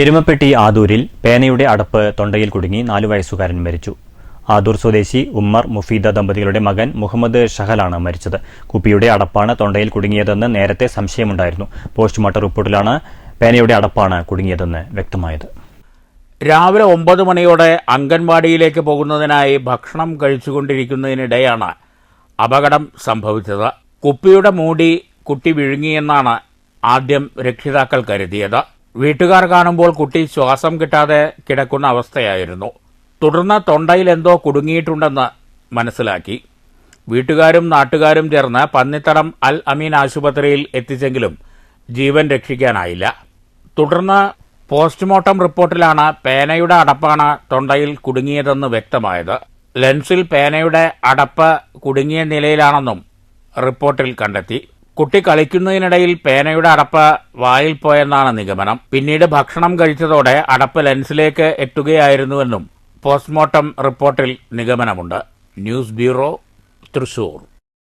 എരുമപ്പെട്ടി ആദൂരിൽ പേനയുടെ അടപ്പ് തൊണ്ടയിൽ കുടുങ്ങി നാലു വയസ്സുകാരൻ മരിച്ചു. ആദൂർ സ്വദേശി ഉമ്മർ മുഫീദ ദമ്പതികളുടെ മകൻ മുഹമ്മദ് ഷഹലാണ് മരിച്ചത്. കുപ്പിയുടെ അടപ്പാണ് തൊണ്ടയിൽ കുടുങ്ങിയതെന്ന് നേരത്തെ സംശയമുണ്ടായിരുന്നു. പോസ്റ്റ്മോർട്ടം റിപ്പോർട്ടിലാണ് പേനയുടെ അടപ്പാണ് കുടുങ്ങിയതെന്ന് വ്യക്തമായത്. രാവിലെ ഒമ്പത് മണിയോടെ അംഗൻവാടിയിലേക്ക് പോകുന്നതിനായി ഭക്ഷണം കഴിച്ചുകൊണ്ടിരിക്കുന്നതിനിടെയാണ് അപകടം സംഭവിച്ചത്. കുപ്പിയുടെ മൂടി കുട്ടി വിഴുങ്ങിയെന്നാണ് ആദ്യം രക്ഷിതാക്കൾ കരുതിയത്. വീട്ടുകാർ കാണുമ്പോൾ കുട്ടി ശ്വാസം കിട്ടാതെ കിടക്കുന്ന അവസ്ഥയായിരുന്നു. തുടർന്ന് തൊണ്ടയിൽ എന്തോ കുടുങ്ങിയിട്ടുണ്ടെന്ന് മനസ്സിലാക്കി. വീട്ടുകാരും നാട്ടുകാരും ചേർന്ന് പന്നിത്തടം അൽ അമീൻ ആശുപത്രിയിൽ എത്തിച്ചെങ്കിലും ജീവൻ രക്ഷിക്കാനായില്ല. തുടർന്ന് പോസ്റ്റ്മോർട്ടം റിപ്പോർട്ടിലാണ് പേനയുടെ അടപ്പാണ് തൊണ്ടയിൽ കുടുങ്ങിയതെന്ന് വ്യക്തമായത്. ലെൻസിൽ പേനയുടെ അടപ്പ് കുടുങ്ങിയ നിലയിലാണെന്നും റിപ്പോർട്ടിൽ കണ്ടെത്തി. കുട്ടി കളിക്കുന്നതിനിടയിൽ പേനയുടെ അടപ്പ് വായിൽ പോയെന്നാണ് നിഗമനം. പിന്നീട് ഭക്ഷണം കഴിച്ചതോടെ അടപ്പ് ലെൻസിലേക്ക് എത്തുകയായിരുന്നുവെന്നും പോസ്റ്റ്മോർട്ടം റിപ്പോർട്ടിൽ നിഗമനമുണ്ട്. News bureau Thrissur.